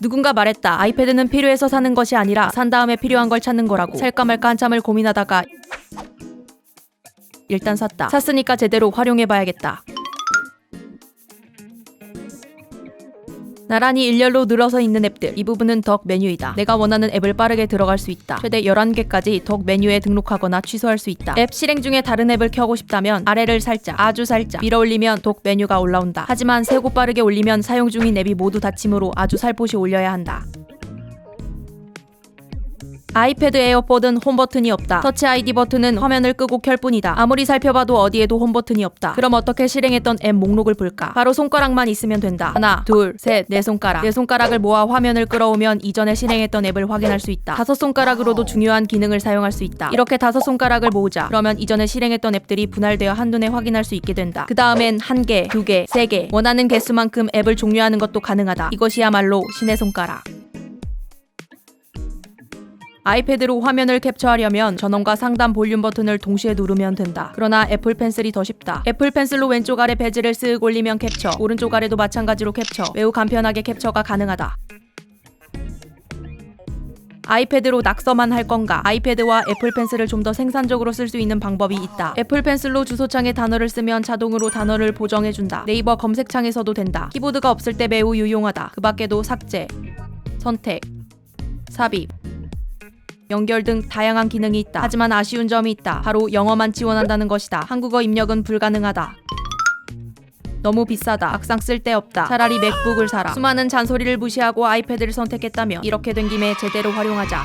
누군가 말했다. 아이패드는 필요해서 사는 것이 아니라 산 다음에 필요한 걸 찾는 거라고. 살까 말까 한참을 고민하다가 일단 샀다. 샀으니까 제대로 활용해봐야겠다. 나란히 일렬로 늘어서 있는 앱들 이 부분은 덕 메뉴이다. 내가 원하는 앱을 빠르게 들어갈 수 있다. 최대 11개까지 덕 메뉴에 등록하거나 취소할 수 있다. 앱 실행 중에 다른 앱을 켜고 싶다면 아래를 살짝 아주 살짝 밀어 올리면 독 메뉴가 올라온다. 하지만 세고 빠르게 올리면 사용 중인 앱이 모두 닫히므로 아주 살포시 올려야 한다 아이패드 에어팟은 홈 버튼이 없다. 터치 아이디 버튼은 화면을 끄고 켤 뿐이다. 아무리 살펴봐도 어디에도 홈 버튼이 없다. 그럼 어떻게 실행했던 앱 목록을 볼까? 바로 손가락만 있으면 된다. 하나, 둘, 셋, 네 손가락. 네 손가락을 모아 화면을 끌어오면 이전에 실행했던 앱을 확인할 수 있다. 다섯 손가락으로도 중요한 기능을 사용할 수 있다. 이렇게 다섯 손가락을 모으자. 그러면 이전에 실행했던 앱들이 분할되어 한눈에 확인할 수 있게 된다. 그 다음엔 한 개, 두 개, 세 개. 원하는 개수만큼 앱을 종료하는 것도 가능하다. 이것이야말로 신의 손가락. 아이패드로 화면을 캡처하려면 전원과 상단 볼륨 버튼을 동시에 누르면 된다. 그러나 애플 펜슬이 더 쉽다. 애플 펜슬로 왼쪽 아래 베지를 쓱 올리면 캡처, 오른쪽 아래도 마찬가지로 캡처. 매우 간편하게 캡처가 가능하다. 아이패드로 낙서만 할 건가? 아이패드와 애플 펜슬을 좀 더 생산적으로 쓸 수 있는 방법이 있다. 애플 펜슬로 주소창에 단어를 쓰면 자동으로 단어를 보정해준다. 네이버 검색창에서도 된다. 키보드가 없을 때 매우 유용하다. 그 밖에도 삭제, 선택, 삽입, 연결 등 다양한 기능이 있다. 하지만 아쉬운 점이 있다. 바로 영어만 지원한다는 것이다. 한국어 입력은 불가능하다. 너무 비싸다. 막상 쓸데없다. 차라리 맥북을 사라. 수많은 잔소리를 무시하고 아이패드를 선택했다면 이렇게 된 김에 제대로 활용하자.